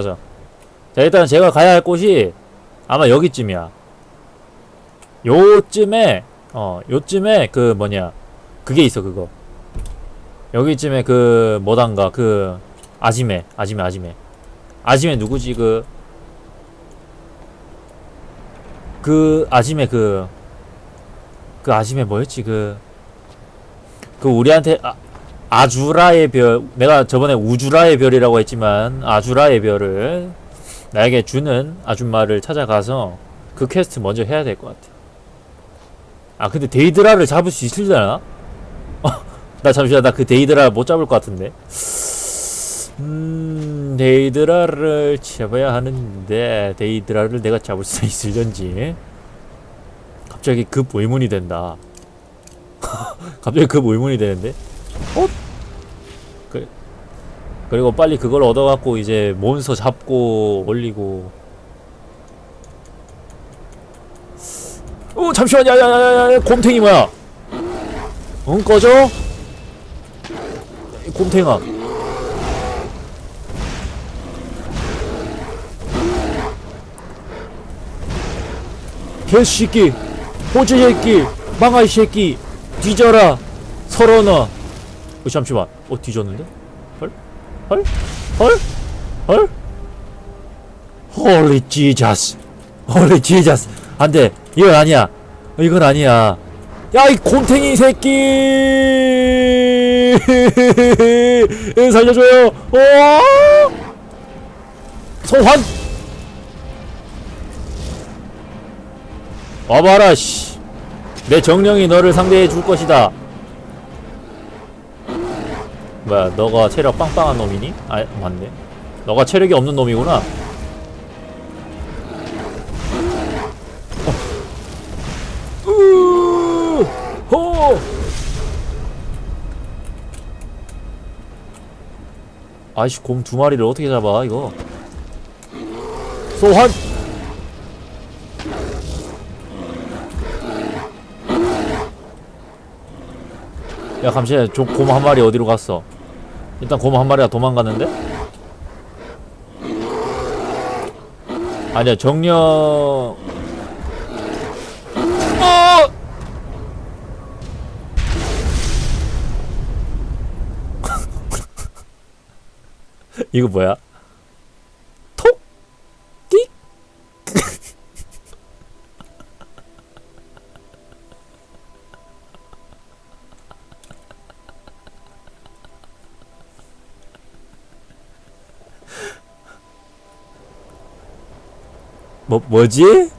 좋아 좋아 자 일단 제가 가야 할 곳이 아마 여기쯤이야. 요쯤에 어 요쯤에 그 뭐냐. 그게 있어 그거. 여기쯤에 그 뭐단가 그 아지메 아지메 아지메. 아지메 누구지 그. 그 아지메 그, 그 아지메 뭐였지 그, 그 우리한테 아, 아주라의 별, 내가 저번에 우주라의 별이라고 했지만 아주라의 별을 나에게 주는 아줌마를 찾아가서 그 퀘스트 먼저 해야 될 것 같아. 아 근데 데이드라를 잡을 수 있으려나? 나 잠시만 나 그 데이드라 못 잡을 것 같은데. 음 데이드라를 잡아야 하는데 데이드라를 내가 잡을 수 있을런지 갑자기 급 의문이 된다. 갑자기 급 의문이 되는데. 어? 그 그리고 빨리 그걸 얻어갖고 이제 몬스터 잡고 올리고. 어 잠시만 야야야야 곰탱이 뭐야? 응 꺼져? 이 곰탱아. 개새끼 호주 새끼 망할 새끼 뒤져라 서러너 어 잠시만 어 뒤졌는데? 헐? 헐? 헐? 헐? 홀리 지자스 홀리 지자스 안 돼 이건 아니야 어, 이건 아니야 야 이 곰탱이 새끼 살려줘요 어 소환 와봐라 씨. 내 정령이 너를 상대해 줄 것이다. 뭐야, 너가 체력 빵빵한 놈이니? 아, 맞네. 너가 체력이 없는 놈이구나. 어. 으, 호. 아이씨, 곰 두 마리를 어떻게 잡아, 이거? 소환! 야 잠시만 저곰 한 마리 어디로 갔어 일단 곰한 마리가 도망갔는데? 아니야 정령. 어! 이거 뭐야 뭐 뭐지?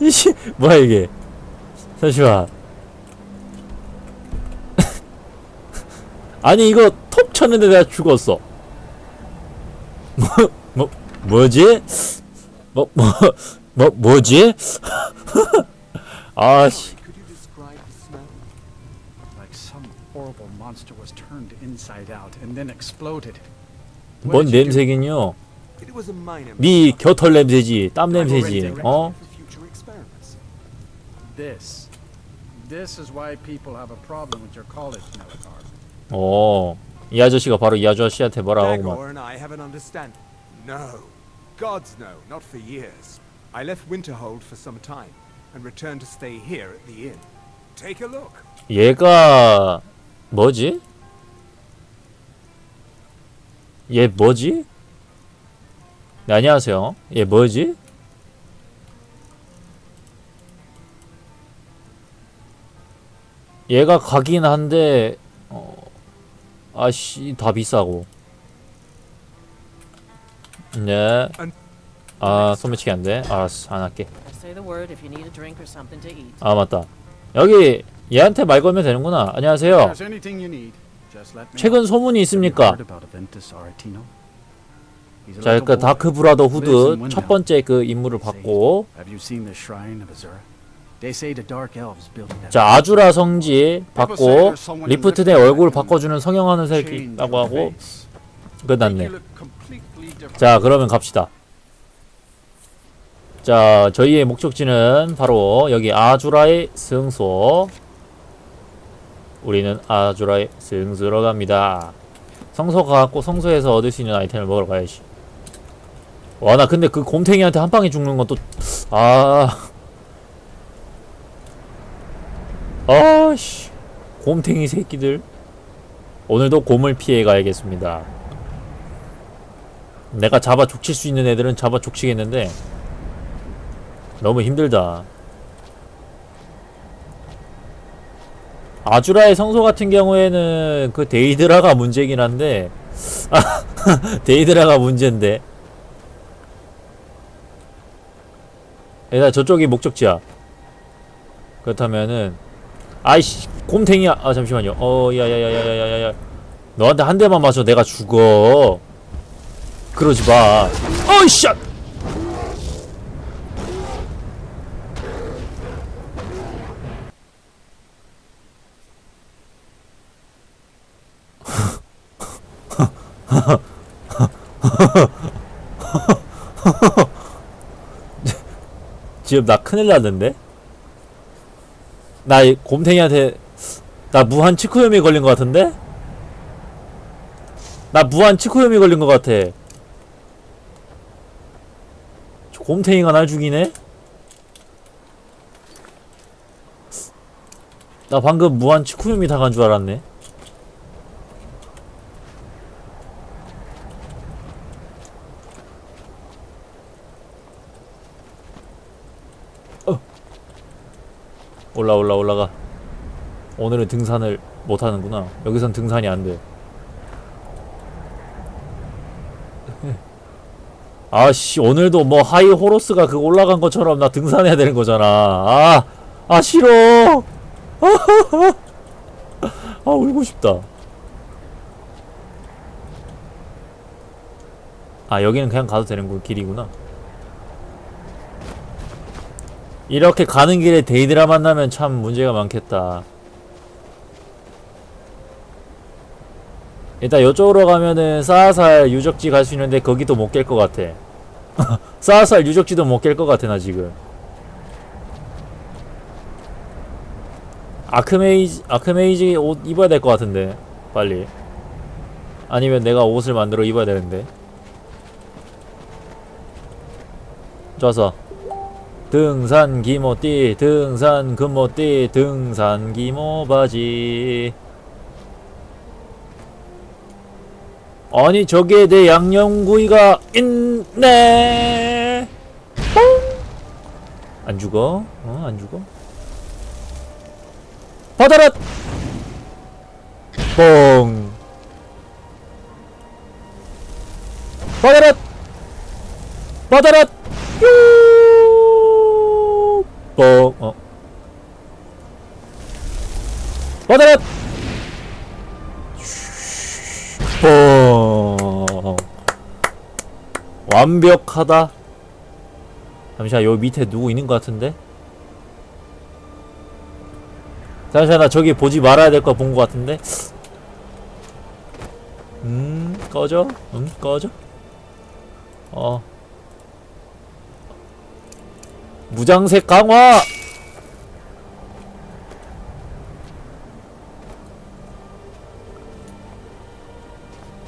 이씨 뭐야 이게? 잠시만. 아니 이거 톱 쳤는데 내가 죽었어. 뭐, 뭐 뭐지? 뭐 뭐 뭐 뭐지? 아씨. Out and then exploded. 뭔 냄새긴요? 네 겨털 냄새지, 땀 냄새지. 어? it for future experiments. This. This is why people have a problem with your college, Melkar. 어. 이 아저씨가 바로 이 아저씨한테 뭐라 하구만. Dagor and I have an understanding. No. Gods no, not for years. I left Winterhold for some time and returned to stay here at the inn. Take a look. 얘가 뭐지? 얘 뭐지? 네, 안녕하세요. 얘 뭐지? 얘가 가긴 한데 어, 아씨 다 비싸고. 네. 아 소매치기 안 돼. 알았어 안 할게. 아 맞다. 여기 얘한테 말 걸면 되는구나. 안녕하세요. 최근 소문이. 있습니까? 자, 그 boy. 다크 브라더 후드 첫 번째 그 임무를 받고. 자 아주라 성지 받고 리프트 내 얼굴 바꿔주는 성형하는 새끼 있다고 하고. 끝났네. 자 그러면 갑시다. 자 저희의 목적지는 바로 여기 아주라의 승소 우리는 아주라에 승수러 갑니다. 성소 가갖고 성소에서 얻을 수 있는 아이템을 먹으러 가야지. 와 나 근데 그 곰탱이한테 한 방에 죽는 건 또 아. 아씨 곰탱이 새끼들 오늘도 곰을 피해 가야겠습니다. 내가 잡아 족칠 수 있는 애들은 잡아 족치겠는데 너무 힘들다. 아주라의 성소 같은 경우에는 그 데이드라가 문제긴 한데 아 데이드라가 문제인데. 일단 저쪽이 목적지야. 그렇다면은 아이씨 곰탱이야. 아 잠시만요. 어 야야야야야야야. 너한테 한 대만 맞춰 내가 죽어. 그러지 마. 어이씨 지금 나 큰일 났는데? 나이 곰탱이한테 나 무한 치코염이 걸린 것 같은데? 나 무한 치코염이 걸린 것 같아. 저 곰탱이가 날 죽이네? 나 방금 무한 치코염이 당한 줄 알았네. 올라 올라 올라가. 오늘은 등산을 못하는구나. 여기선 등산이 안돼. 아씨 오늘도 뭐 하이 호로스가 그 올라간 것처럼 나 등산해야 되는 거잖아. 아, 아 싫어. 아 울고 싶다. 아 여기는 그냥 가도 되는 거 길이구나 이렇게 가는 길에 데이드라 만나면 참 문제가 많겠다. 일단 이쪽으로 가면은 사하살 유적지 갈 수 있는데 거기도 못 깰 것 같아. 사하살 유적지도 못 깰 것 같아 나 지금. 아크메이지 아크메이지 옷 입어야 될 것 같은데 빨리. 아니면 내가 옷을 만들어 입어야 되는데. 좋았어. 등산 기모띠 등산 금모띠 등산 기모 바지 아니 저기에 내 양념구이가 있네 뽕! 안 죽어? 어? 안 죽어? 받아라! 뽕! 받아라! 받아라! 뾰! 뽕! 어. 받아라! 뽕! 완벽하다. 잠시만, 요 밑에 누구 있는 것 같은데? 잠시만, 나 저기 보지 말아야 될 거 본 것 같은데? 음, 꺼져? 음, 꺼져? 어. 무장색 강화!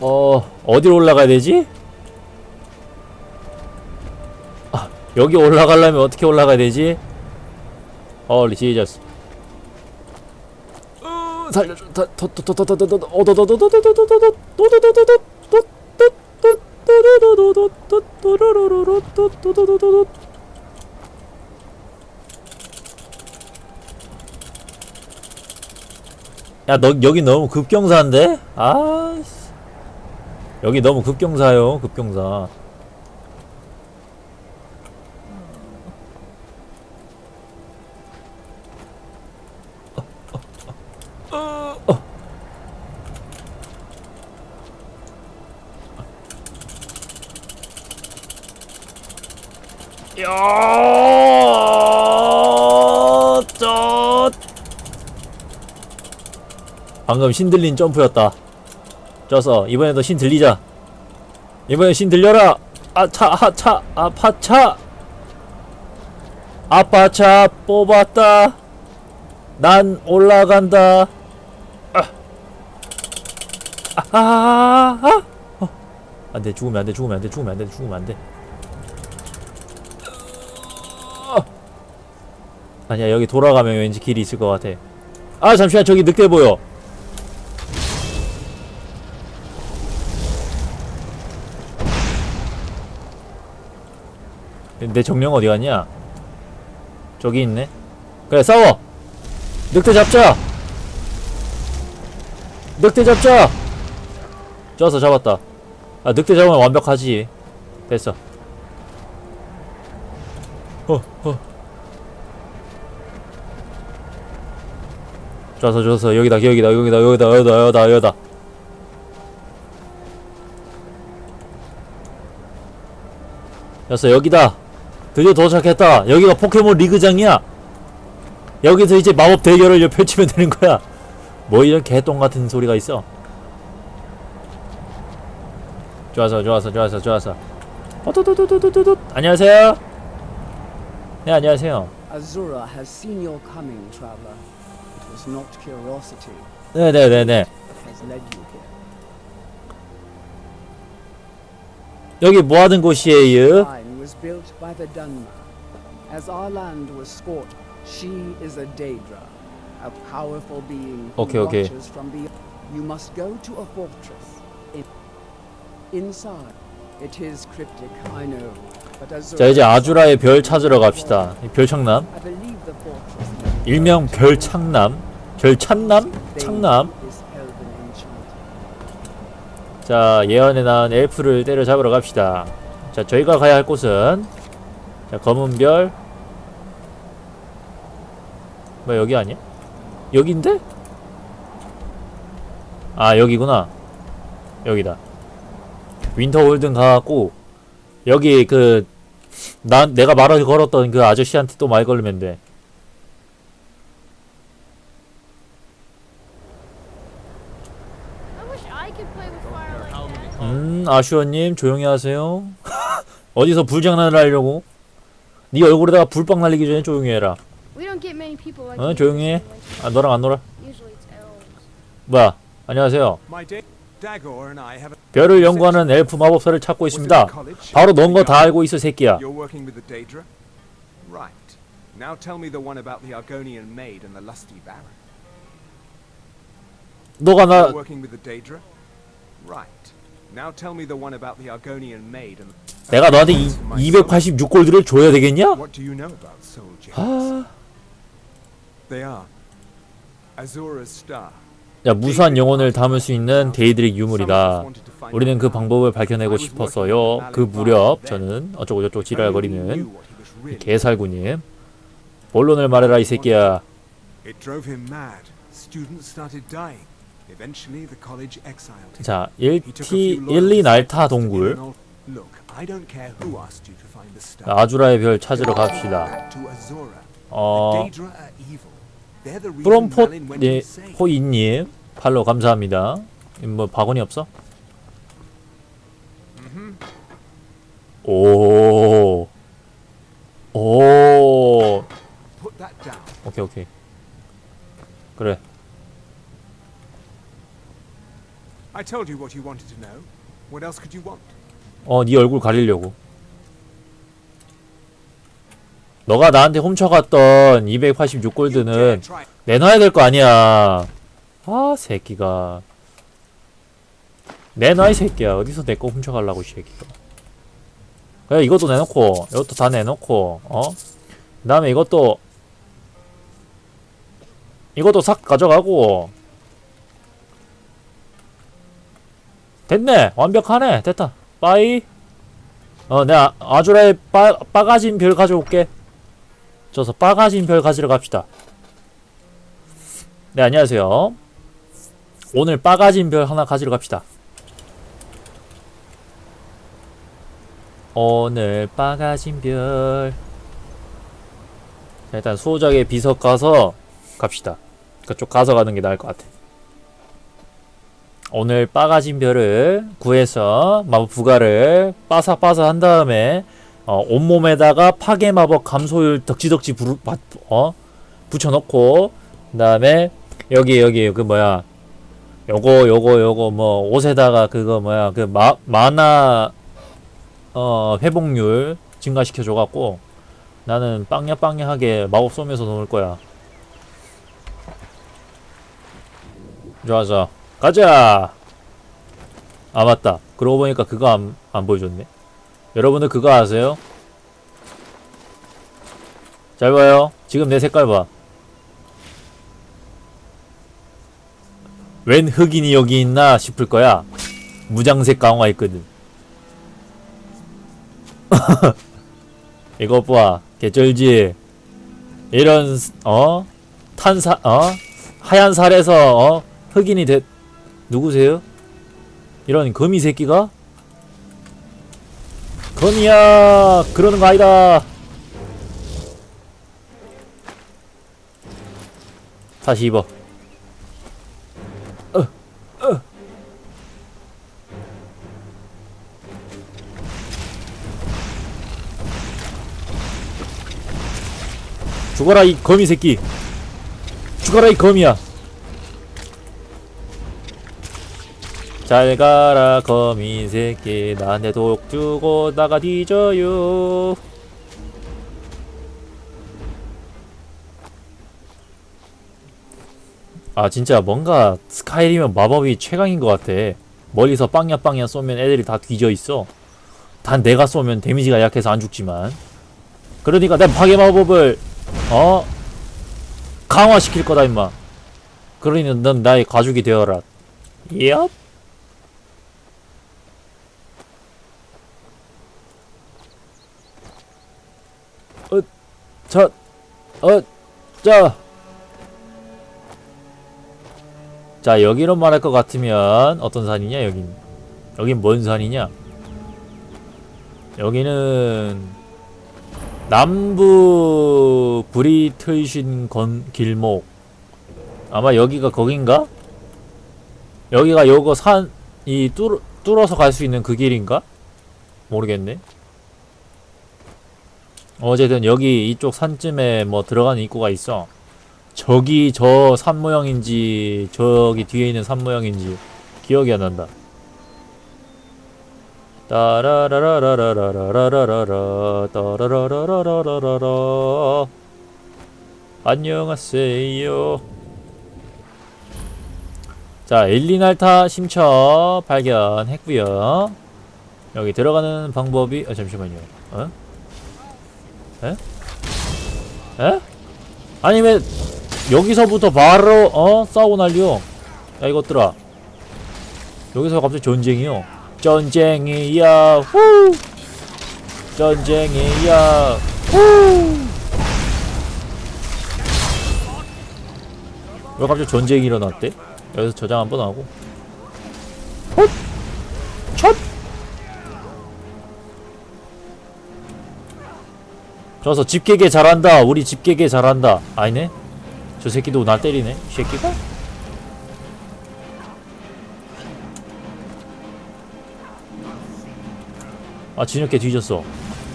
어 어디로 올라가야 되지? 아 여기 올라가려면 어떻게 올라가야 되지? 얼리 지저스 살려줘 야, 너, 여기 너무 급경사인데? 아, 여기 너무 급경사요, 급경사. 방금 신 들린 점프였다. 쪄서 이번에도 신 들리자. 이번에 신 들려라. 아차 하차 아파차 아파차 뽑았다. 난 올라간다. 아, 아, 아, 어. 안돼 죽으면 안돼 죽으면 안돼 죽으면 안돼 죽으면 안돼 어. 아니야 여기 돌아가면 왠지 길이 있을 것 같아 아 잠시만 저기 늑대 보여 내 정령 어디 갔냐? 저기 있네. 그래 싸워! 늑대 잡자! 늑대 잡자! 좋았어 잡았다. 아 늑대 잡으면 완벽하지. 됐어. 어어. 좋았어 좋았어. 여기다 여기다 여기다 여기다 여기다 여기다 여기다. 됐어 여기다 드디어 도착했다. 여기가 포켓몬 리그장이야. 여기서 이제 마법 대결을 펼치면 되는 거야. 뭐 이런 개똥 같은 소리가 있어. 좋았어 좋았어 좋았어 좋았어 어두두두두두두 안녕하세요. 네 안녕하세요. Azura has seen your coming, traveler. It was not curiosity 네네네네. that has led you here. 여기 뭐 하는 곳이에요? Line was built by the Dunma. As our land was scorched, she is a Daedra, a powerful being who Okay, okay. watches from beyond. You must go to a fortress. In inside, it is cryptic, I know. 자 이제 아주라의 별 찾으러 갑시다 이 별창남. 일명 별창남 별찬남? 창남. 자 예언에 나온 엘프를 때려잡으러 갑시다 자 저희가 가야 할 곳은 자 검은별 뭐 여기 아니야? 여긴데? 아 여기구나 여기다 윈터 월든 가갖고 여기 그 난 내가 말을 걸었던 그 아저씨한테 또 말 걸면 돼. 음, 아슈어님 조용히 하세요. 어디서 불장난을 하려고? 네 얼굴에다가 불빵 날리기 전에 조용히 해라. 어, 조용히 해. 아, 너랑 안 놀아? 뭐야? 안녕하세요. 별을 연구하는 엘프 마법사를 찾고 있습니다. 바로 넌 거 다 알고 있어, 새끼야. You're working with the Daedra? Right. Now tell me the one about the Argonian maid and the lusty baron. 너가 나 working with the Daedra? Right. Now tell me the one about the Argonian maid and 내가 너한테 이, 286골드를 줘야 되겠냐? What do you know about soul gems? 아, They are Azura's star. 야, 무수한 영혼을 담을 수 있는 데이드릭 유물이다. 우리는 그 방법을 밝혀내고 싶었어요. 그 무렵 저는 어쩌고 저쩌고 지랄거리는 이 개살구님. 본론을 말해라 이 새끼야. It drove him mad. Students started dying. 자, He took a 1T few 1, 2 loyal 날타 disciples to 동굴. 아주라의 별 찾으러 갑시다. 어, 프롬포 예, insane. 포이님 팔로 감사합니다. 뭐 박원이 없어? 오, 오. 오케이 오케이. 그래. I told you what you wanted to know. What else could you want? 어, 네 얼굴 가리려고. 너가 나한테 훔쳐갔던 286 골드는 dare try. 내놔야 될 거 아니야. 아, 새끼가. 내놔, 이 새끼야. 어디서 내 거 훔쳐가려고, 이 새끼가. 그래, 이것도 내놓고, 이것도 다 내놓고, 어? 그 다음에 이것도, 이것도 싹 가져가고. 됐네. 완벽하네. 됐다. 빠이. 어, 내가 아주라의 빠, 빠가진 별 가져올게. 저서 빠가진 별 가지러 갑시다. 네, 안녕하세요. 오늘 빠가진 별 하나 가지러 갑시다. 오늘 빠가진 별. 자, 일단 수호작의 비석 가서 갑시다. 그쪽 가서 가는 게 나을 것 같아. 오늘 빠가진 별을 구해서 마법 부가를 빠사빠사 한 다음에 어, 온몸에다가 파괴 마법 감소율 덕지덕지 받, 어? 붙여놓고 그 다음에 여기 여기 그 뭐야 요거 요거 요거 뭐 옷에다가 그거 뭐야 그 마, 만화 어 회복률 증가시켜 줘 갖고 나는 빵야빵야하게 마법 쏘면서 놓을 거야. 좋아 좋아 가자. 아 맞다. 그러고 보니까 그거 안, 안 보여줬네. 여러분들 그거 아세요? 잘 봐요. 지금 내 색깔 봐. 웬 흑인이 여기 있나 싶을 거야. 무장색 강화 있거든. 이거 봐. 개쩔지? 이런, 스- 어? 탄사, 어? 하얀 살에서, 어? 흑인이 돼, 누구세요? 이런 거미 새끼가? 거미야! 그러는 거 아니다! 다시 입어. 죽어라 이 거미 새끼 죽어라 이 거미야 잘 가라 거미 새끼. 나한테 독 주고 나가 뒤져요. 아 진짜 뭔가 스카이림은 마법이 최강인 것 같아. 멀리서 빵야 빵야 쏘면 애들이 다 뒤져 있어. 단 내가 쏘면 데미지가 약해서 안 죽지만. 그러니까 내 파괴 마법을 어? 강화시킬 거다 임마. 그러니 넌 나의 가족이 되어라. 얍 자, 어, 자. 자, 여기로 말할 것 같으면 어떤 산이냐, 여긴. 여긴 뭔 산이냐? 여기는 남부 브리트신 건 길목 아마 여기가 거긴가? 여기가 요거 산 이 뚫, 뚫어서 갈 수 있는 그 길인가? 모르겠네 어쨌든 여기 이쪽 산쯤에 뭐 들어가는 입구가 있어. 저기 저 산 모양인지 저기 뒤에 있는 산 모양인지 기억이 안 난다. 따라라라라라라라라라라 따라라라라라라라. 안녕하세요. 자 엘리날타 심처 발견했구요. 여기 들어가는 방법이 아 잠시만요. 어? 에? 에? 아니 왜 여기서부터 바로 어 싸우고 난리요 야 이것들아 여기서 갑자기 전쟁이요 전쟁이야 후 전쟁이야 후 왜 갑자기 전쟁이 일어났대? 여기서 저장 한번 하고 헛! 저서 집게개 잘한다. 우리 집게개 잘한다. 아니네? 저 새끼도 날 때리네 이 새끼가? 아 진흙개 뒤졌어.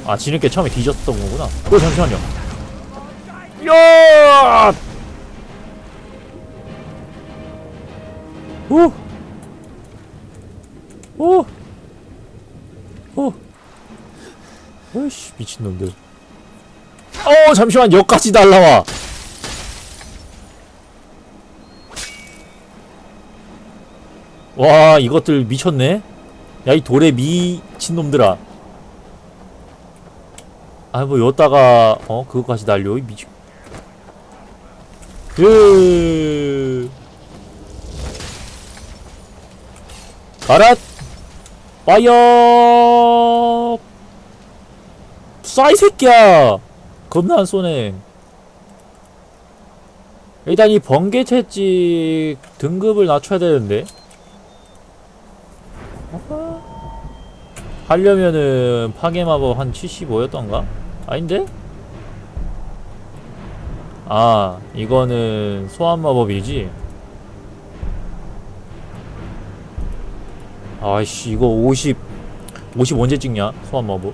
아 진흙개 처음에 뒤졌던 거구나. 어 잠시만요. 야! 오! 오! 오! 어이씨 미친놈들 어 잠시만 여기까지 날라와. 와 이것들 미쳤네. 야 이 돌에 미친놈들아. 아뭐 여기다가 어 그거까지 날려 이 미친. 예 가라. 파이어. 쏴이 새끼야 겁나 안 쏘네 일단 이 번개 채찍 등급을 낮춰야 되는데. 하려면은 파괴 마법 한 75였던가? 아닌데? 아 이거는 소환 마법이지 아이씨 이거 50 50 언제 찍냐 소환 마법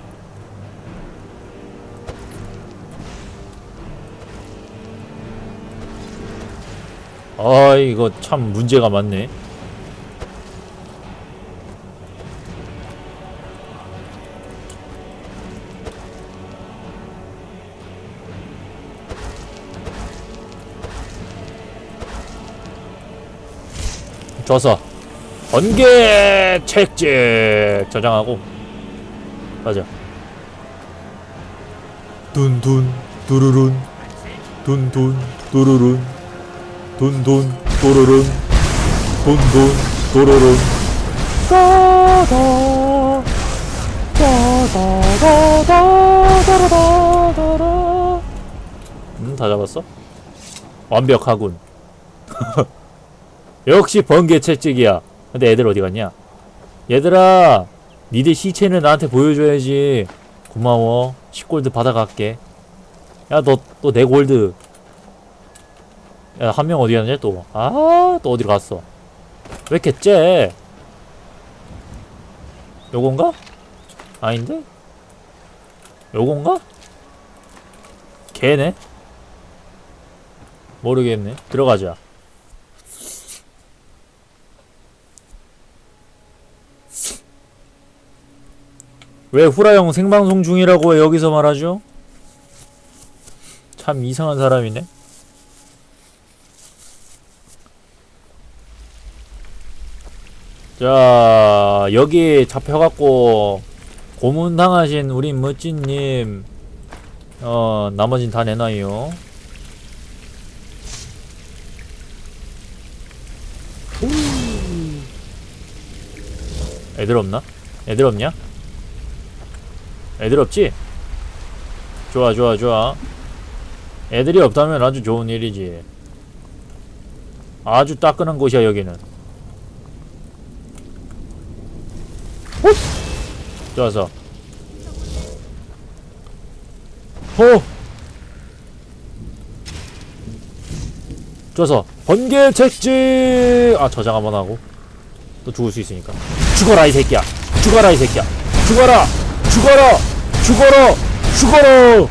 아 이거 참 문제가 많네. 줘서 번개 책집 저장하고. 맞아. 둔둔 두루룬 둔둔 두루룬. 둔둔 도루룬 둔둔 도루룬 따다 따다다다다다다다 음다 잡았어? 완벽하군 역시 번개 채찍이야 근데 애들 어디 갔냐 얘들아 니들 시체는 나한테 보여줘야지 고마워 10골드 받아갈게 야 너 또 내 골드 야 한 명 어디 갔냐 또 아 또 어디로 갔어 왜 이렇게 째 요건가? 아닌데? 요건가? 걔네? 모르겠네 들어가자 왜 후라형 생방송 중이라고 여기서 말하죠? 참 이상한 사람이네. 자, 여기 잡혀갖고 고문당하신 우리 멋진님, 어, 나머진 다 내놔요. 애들 없나? 애들 없냐? 애들 없지? 좋아 좋아 좋아 애들이 없다면 아주 좋은 일이지 아주 따끈한 곳이야 여기는 좋아서. 호! 좋아서. 번개 책지 아 저장 한번 하고. 또 죽을 수 있으니까. 죽어라 이 새끼야. 죽어라 이 새끼야. 죽어라! 죽어라! 죽어라! 죽어라!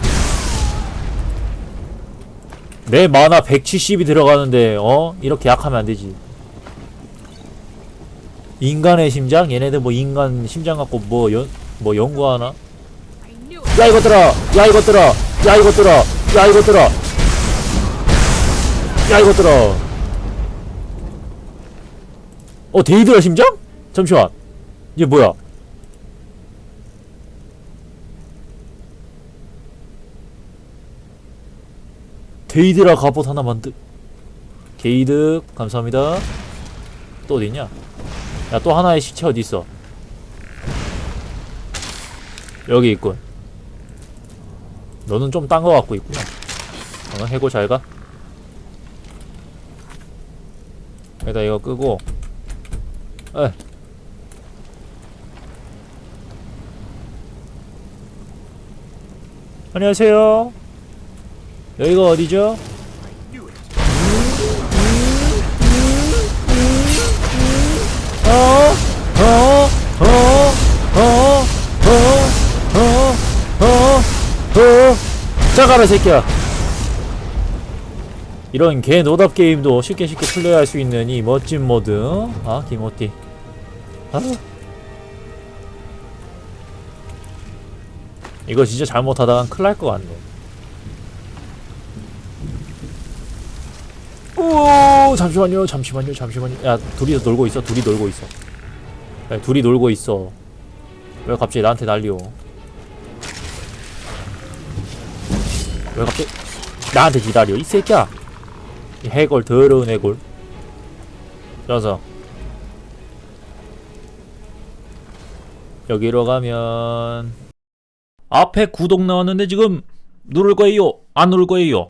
내 만화 170이 들어가는데 어? 이렇게 약하면 안 되지 인간의 심장? 얘네들 뭐 인간 심장 갖고 뭐 연 뭐 연구하나? 야 이것들아 야 이것들아 야 이것들아 야 이것들아 야 이것들아 어 데이드라 심장? 잠시만. 이게 뭐야? 게이드라 갑옷 하나 만들 게이드 감사합니다. 또 어딨냐 야 또 하나의 시체 어디 있어? 여기 있군. 너는 좀 딴 거 갖고 있구나. 어, 해고 잘 가? 여기다 이거 끄고. 에. 안녕하세요. 여기가 어디죠? 가라 새끼야. 이런 개 노답 게임도 쉽게 쉽게 플레이할 수 있는 이 멋진 모드. 아 김호띠. 아. 이거 진짜 잘못하다간 큰일 날 것 같네. 오 잠시만요 잠시만요 잠시만요. 야 둘이 놀고 있어 둘이 놀고 있어. 야, 둘이 놀고 있어. 왜 갑자기 나한테 난리오 왜 갑자기 나한테 기다려 이 새끼야? 이 해골 더러운 해골. 녀석 여기로 가면 앞에 구독 나왔는데 지금 누를 거예요? 안 누를 거예요